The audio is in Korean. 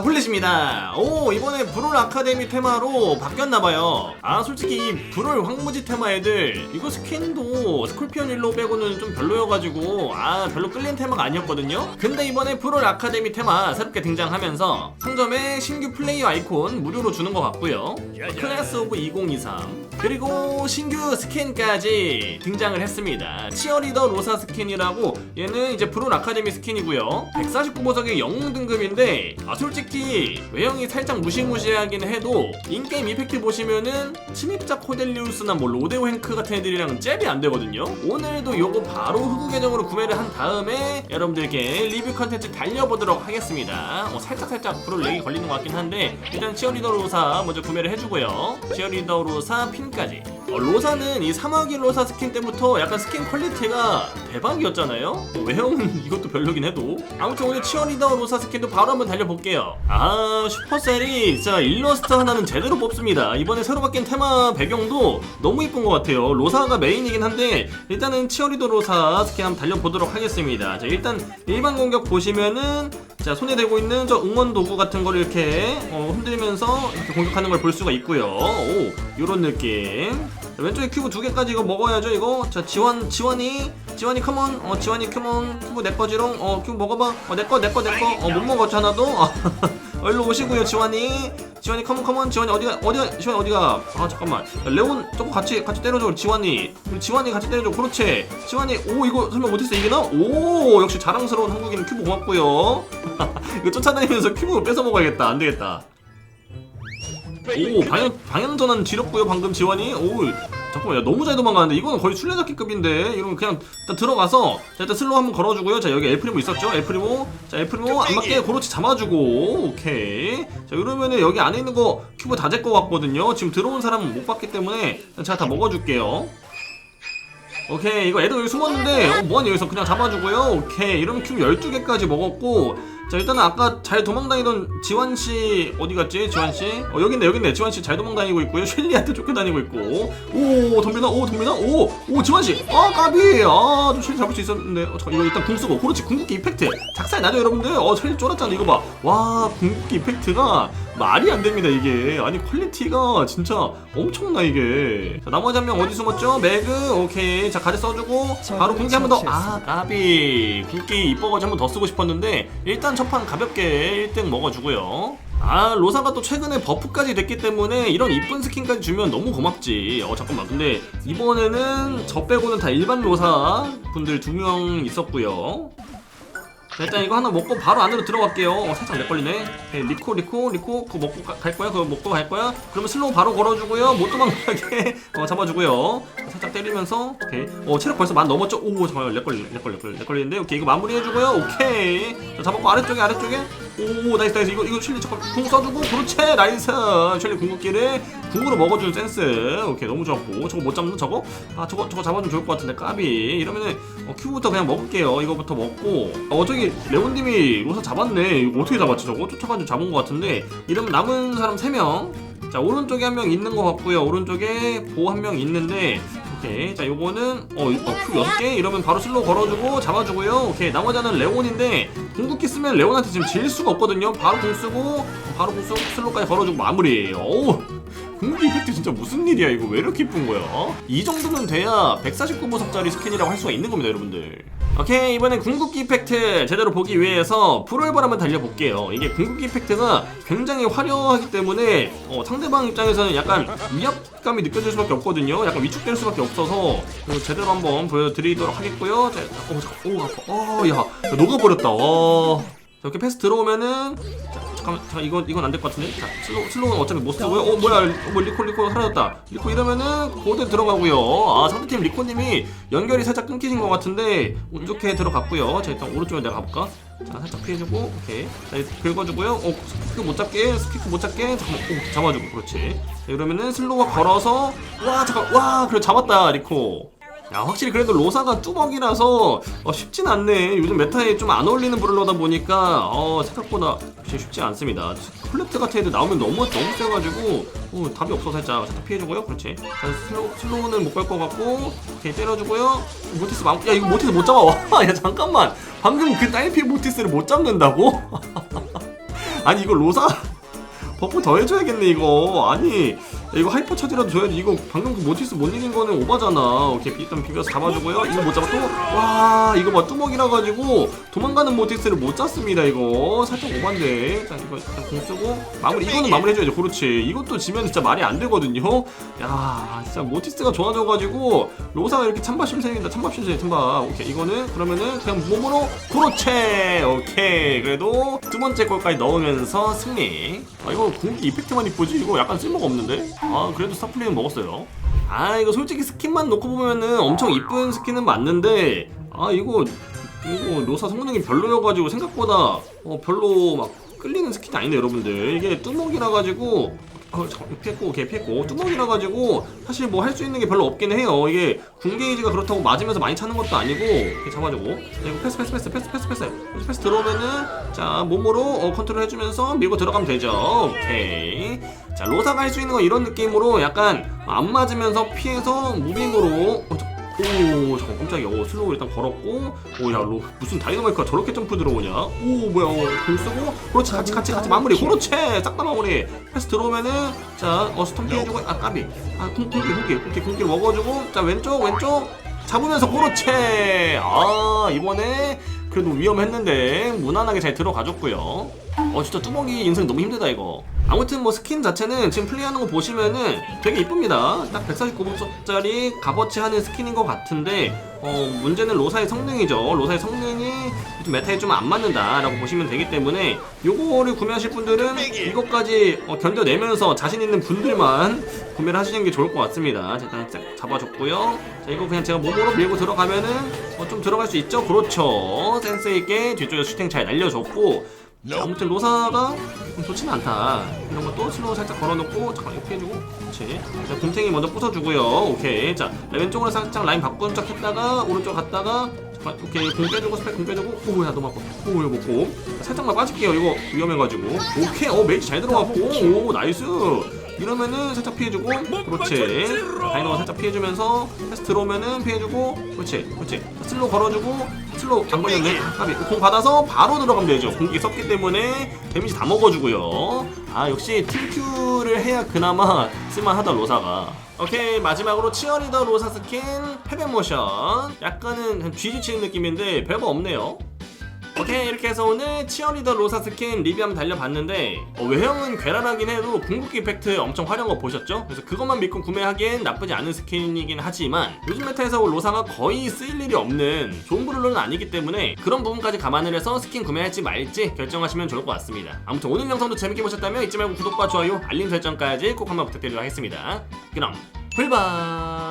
홀릿입니다. 오 이번에 브롤 아카데미 테마로 바뀌었나봐요. 아 솔직히 이 브롤 황무지 테마 애들 이거 스킨도 스콜피언 일로 빼고는 좀 별로여가지고 아 별로 끌린 테마가 아니었거든요. 근데 이번에 브롤 아카데미 테마 새롭게 등장하면서 상점에 신규 플레이어 아이콘 무료로 주는 것 같고요. 클래스 오브 2023 그리고 신규 스킨까지 등장을 했습니다. 치어리더 로사 스킨이라고 얘는 이제 브롤 아카데미 스킨이고요. 149보석의 영웅 등급인데 아 솔직히 외형이 살짝 무시무시하긴 해도 인게임 이펙트 보시면은 침입자 코델리우스나 뭐 로데오 행크 같은 애들이랑 잽이 안 되거든요. 오늘도 요거 바로 흑우 계정으로 구매를 한 다음에 여러분들께 리뷰 컨텐츠 달려보도록 하겠습니다. 어, 살짝 살짝 브롤 렉이 걸리는 것 같긴 한데 일단 치어리더 로사 먼저 구매를 해주고요. 치어리더 로사 핀까지. 어, 로사는 이 사마귀 로사 스킨 때부터 약간 스킨 퀄리티가 대박이었잖아요. 어, 외형은 이것도 별로긴 해도 아무튼 오늘 치어리더 로사 스킨도 바로 한번 달려볼게요. 아 슈퍼셀이 진짜 일러스트 하나는 제대로 뽑습니다. 이번에 새로 바뀐 테마 배경도 너무 이쁜 것 같아요. 로사가 메인이긴 한데 일단은 치어리더 로사 스킨 한번 달려보도록 하겠습니다. 자 일단 일반 공격 보시면은 자 손에 들고 있는 저 응원 도구 같은 걸 이렇게 어, 흔들면서 이렇게 공격하는 걸 볼 수가 있고요. 오 요런 느낌. 자, 왼쪽에 큐브 두 개까지 이거 먹어야죠 이거. 자 지원 지원이 지원이 컴온 어 지원이 컴온 큐브 내 거지롱. 어 큐브 먹어봐. 어 내 거 내 거 내 거. 어 못 먹었잖아도 어, 일로 오시고요 지원이. 지원이 컴온 컴온 지원이 어디가 어디가 지원이 어디가? 아 잠깐만. 야, 레온 조금 같이 같이 때려줘 지원이. 우리 지원이 같이 때려줘. 그렇지. 지원이 오 이거 설마 못했어 이기나? 오 역시 자랑스러운 한국인 큐브 고맙고요. 이거 쫓아다니면서 큐브 뺏어 먹어야겠다. 안 되겠다 오 방향 방향 전환 지렸고요 방금 지원이. 오 잠깐만 야 너무 잘 도망가는데 이거는 거의 술래잡기급인데 이러면 그냥 일단 들어가서 자 일단 슬로우 한번 걸어주고요. 자 여기 엘프리모 있었죠? 엘프리모? 자 엘프리모 안 맞게 그렇지 잡아주고. 오케이. 자 이러면은 여기 안에 있는 거 큐브 다 제 거 같거든요. 지금 들어온 사람은 못 봤기 때문에 제가 다 먹어줄게요. 오케이. 이거 애들 여기 숨었는데 어, 뭐하니? 여기서 그냥 잡아주고요. 오케이. 이러면 큐브 12개까지 먹었고 자 일단은 아까 잘 도망다니던 지환씨 어디 갔지? 지환씨? 어 여기 있네 지환씨 잘 도망다니고 있고요. 쉘리한테 쫓겨다니고 있고. 오 덤비나? 오 덤비나? 오오 지환씨. 아 까비. 아좀 쉘리 잡을 수 있었는데. 어, 잠깐 이거 일단 궁 쓰고. 그렇지 궁극기 이펙트. 작살 나죠 여러분들? 어 쉘리 쫄았잖아 이거 봐와 궁극기 이펙트가 말이 안 됩니다 이게. 아니 퀄리티가 진짜 엄청나 이게. 자 나머지 한 명 어디 숨었죠? 매그 오케이. 자 가드 써주고 바로 궁기 한 번 더. 아 까비. 궁기 이뻐가지고 한 번 더 쓰고 싶었는데 일단 첫판 가볍게 1등 먹어주고요. 아 로사가 또 최근에 버프까지 됐기 때문에 이런 이쁜 스킨까지 주면 너무 고맙지. 어 잠깐만. 근데 이번에는 저 빼고는 다 일반 로사 분들 두 명 있었고요 자, 일단 이거 하나 먹고 바로 안으로 들어갈게요. 어, 살짝 렉 걸리네. 오케이, 리코, 리코, 리코. 그거 먹고 가- 갈 거야? 그거 먹고 갈 거야? 그러면 슬로우 바로 걸어주고요. 못 도망가게 어, 잡아주고요. 살짝 때리면서. 오케이. 어, 체력 벌써 만 넘었죠? 오, 잠깐만. 렉 걸리, 렉 걸리, 렉 걸리, 렉 걸리는데. 오케이, 이거 마무리해주고요. 오케이. 자, 잡았고, 아래쪽에, 아래쪽에. 오, 나이스, 나이스. 이거, 이거 쉘리 잠깐 궁 써주고. 그렇지. 나이스. 쉘리 궁극기를 궁으로 먹어주는 센스. 오케이, 너무 좋았고. 저거 못 잡는 저거? 아, 저거, 저거 잡아주면 좋을 것 같은데. 까비. 이러면은, 어, 큐부터 그냥 먹을게요. 이거부터 먹고. 어, 저기, 레온님이 로사 잡았네. 이거 어떻게 잡았지, 저거? 쫓아가지고 잡은 것 같은데. 이러면 남은 사람 3명. 자, 오른쪽에 한 명 있는 것 같고요. 오른쪽에 보호 한명 있는데. 오케이. 자, 요거는, 어, 어, 큐 6개? 이러면 바로 슬로우 걸어주고, 잡아주고요. 오케이. 나머지 하나는 레온인데, 궁극기 쓰면 레온한테 지금 질 수가 없거든요. 바로 궁 쓰고, 바로 궁 쓰고, 슬로우까지 걸어주고 마무리. 어우. 궁극기 이펙트 진짜 무슨 일이야 이거 왜 이렇게 이쁜 거야? 어? 이 정도면 돼야 149보석짜리 스킨이라고 할 수가 있는 겁니다 여러분들 오케이 이번엔 궁극기 이펙트 제대로 보기 위해서 프로에버 한번 달려볼게요. 이게 궁극기 이펙트가 굉장히 화려하기 때문에 어, 상대방 입장에서는 약간 위압감이 느껴질 수밖에 없거든요. 약간 위축될 수밖에 없어서. 제대로 한번 보여드리도록 하겠고요. 자, 어, 잠깐, 오 아파. 어야 녹아버렸다. 와. 자, 이렇게 패스 들어오면은 자, 잠깐만 잠깐 이건 이건 안 될 것 같은데? 자 슬로우 슬로우는 어차피 못 쓰고요. 어 뭐야 어, 뭐 리코 리코 사라졌다. 리코 이러면은 고대 들어가고요. 아 상대팀 리코님이 연결이 살짝 끊기신 것 같은데 운 좋게 들어갔고요. 자 일단 오른쪽에 내가 가볼까? 자 살짝 피해주고 오케이. 자 긁어주고요. 어 스피크 못 잡게 스피크 못 잡게. 잠깐만 오 잡아주고 그렇지. 자 이러면은 슬로우가 걸어서 와 잠깐 와 그래 잡았다 리코 야 확실히 그래도 로사가 뚜벅이라서 어, 쉽진 않네. 요즘 메타에 좀 안 어울리는 브롤러다 보니까 어, 생각보다 역시 쉽지 않습니다. 콜렉트 같은 애들 나오면 너무 너무 세가지고 어, 답이 없어 살짝 살짝 피해주고요. 그렇지. 자 슬로우, 슬로우는 못 갈 것 같고 오케이 때려주고요. 모티스 막, 야 이거 모티스 못 잡아. 야 잠깐만. 방금 그 딸피 모티스를 못 잡는다고? 아니 이거 로사 버프 더 해줘야겠네 이거. 아니 이거 하이퍼 차지라도 줘야지. 이거 방금 그 모티스 못 이긴 거는 오바잖아. 오케이 일단 비벼서 잡아주고요. 이거 못 잡아 또와 이거 봐 뚜벅이라 가지고 도망가는 모티스를 못 잡습니다 이거. 살짝 오반데. 자 이거 일단 공 쓰고 마무리 이거는 마무리 해줘야죠. 그렇지. 이것도 지면 진짜 말이 안 되거든요. 야 진짜 모티스가 좋아져가지고 로사가 이렇게 찬밥 심생인다 찬밥 심생이 찬밥 오케이 이거는 그러면은 그냥 몸으로 그렇지. 오케이. 그래도 두 번째 골까지 넣으면서 승리. 아 이거 궁극기 이펙트만 이쁘지? 이거 약간 쓸모가 없는데 아 그래도 스타플레이는 먹었어요? 아 이거 솔직히 스킨만 놓고 보면은 엄청 이쁜 스킨은 맞는데 아 이거 이거 로사 성능이 별로여가지고 생각보다 어 별로 막 끌리는 스킨이 아닌데 여러분들. 이게 뚜벅이라 가지고 그걸 획했고 개피했고 뚜벅이라 가지고 사실 뭐 할 수 있는 게 별로 없긴 해요. 이게 궁게이지가 그렇다고 맞으면서 많이 차는 것도 아니고 이렇게 잡아주고. 이거 패스 패스 패스 패스 패스 패스. 패스 들어오면은 자 몸으로 어, 컨트롤 해주면서 밀고 들어가면 되죠. 오케이. 자 로사가 할 수 있는 건 이런 느낌으로 약간 안 맞으면서 피해서 무빙으로 어, 오 잠깐 깜짝이야. 오 슬로우 일단 걸었고 오야 로 무슨 다이너마이크가 저렇게 점프 들어오냐? 오 뭐야 오, 공 쓰고? 그렇지 같이 같이 같이 마무리. 그렇지. 싹 다 마무리. 패스 들어오면은 자어 스톰 피 해주고 아 까비. 아 쿵- 쿵기 쿵기. 쿵기 쿵기를 먹어주고 자 왼쪽 왼쪽. 잡으면서 그렇지. 아 이번에 그래도 위험했는데 무난하게 잘 들어가줬고요. 어 진짜 뚜벅이 인생 너무 힘들다 이거 아무튼 뭐 스킨 자체는 지금 플레이하는 거 보시면은 되게 이쁩니다. 딱 149불짜리 값어치 하는 스킨인 것 같은데 어 문제는 로사의 성능이죠. 로사의 성능이 좀 메타에 좀 안 맞는다 라고 보시면 되기 때문에 요거를 구매하실 분들은 이것까지 어, 견뎌내면서 자신 있는 분들만 구매를 하시는 게 좋을 것 같습니다. 자, 일단 싹 잡아줬고요. 자 이거 그냥 제가 몸으로 밀고 들어가면은 어, 좀 들어갈 수 있죠? 그렇죠. 센스 있게 뒤쪽에 슈팅 잘 날려줬고 자, 아무튼 로사가 좀 좋지는 않다. 이런 것도 슬로우 살짝 걸어놓고 잠깐 이렇게 해주고 그렇지. 자, 곰탱이 먼저 부숴주고요. 오케이. 자, 왼쪽으로 살짝 라인 바꾼 척 했다가 오른쪽 갔다가 잠깐 오케이 공 빼주고 스펙 공 빼주고 오야 너무 아파. 오 이거 먹고 자, 살짝만 빠질게요. 이거 위험해가지고 오케이. 어 메이지 잘 들어갔고 오 나이스. 이러면은 살짝 피해주고 그렇지. 다이너가 살짝 피해주면서 패스 들어오면은 피해주고 그렇지 그렇지. 슬로 걸어주고 슬로 안 걸렸네 까비. 공 받아서 바로 들어가면 되죠. 공격이 썼기 때문에 데미지 다 먹어주고요. 아 역시 팀큐를 해야 그나마 쓸만하다 로사가. 오케이 마지막으로 치어리더 로사 스킨 패배 모션. 약간은 쥐지 치는 느낌인데 별거 없네요 오케이 이렇게 해서 오늘 치어리더 로사 스킨 리뷰 한번 달려봤는데 어, 외형은 괴랄하긴 해도 궁극기 이펙트 엄청 화려한 거 보셨죠? 그래서 그것만 믿고 구매하기엔 나쁘지 않은 스킨이긴 하지만 요즘 메타에서 로사가 거의 쓰일 일이 없는 좋은 브룰러는 아니기 때문에 그런 부분까지 감안을 해서 스킨 구매할지 말지 결정하시면 좋을 것 같습니다. 아무튼 오늘 영상도 재밌게 보셨다면 잊지 말고 구독과 좋아요 알림 설정까지 꼭 한번 부탁드리도록 하겠습니다. 그럼 불바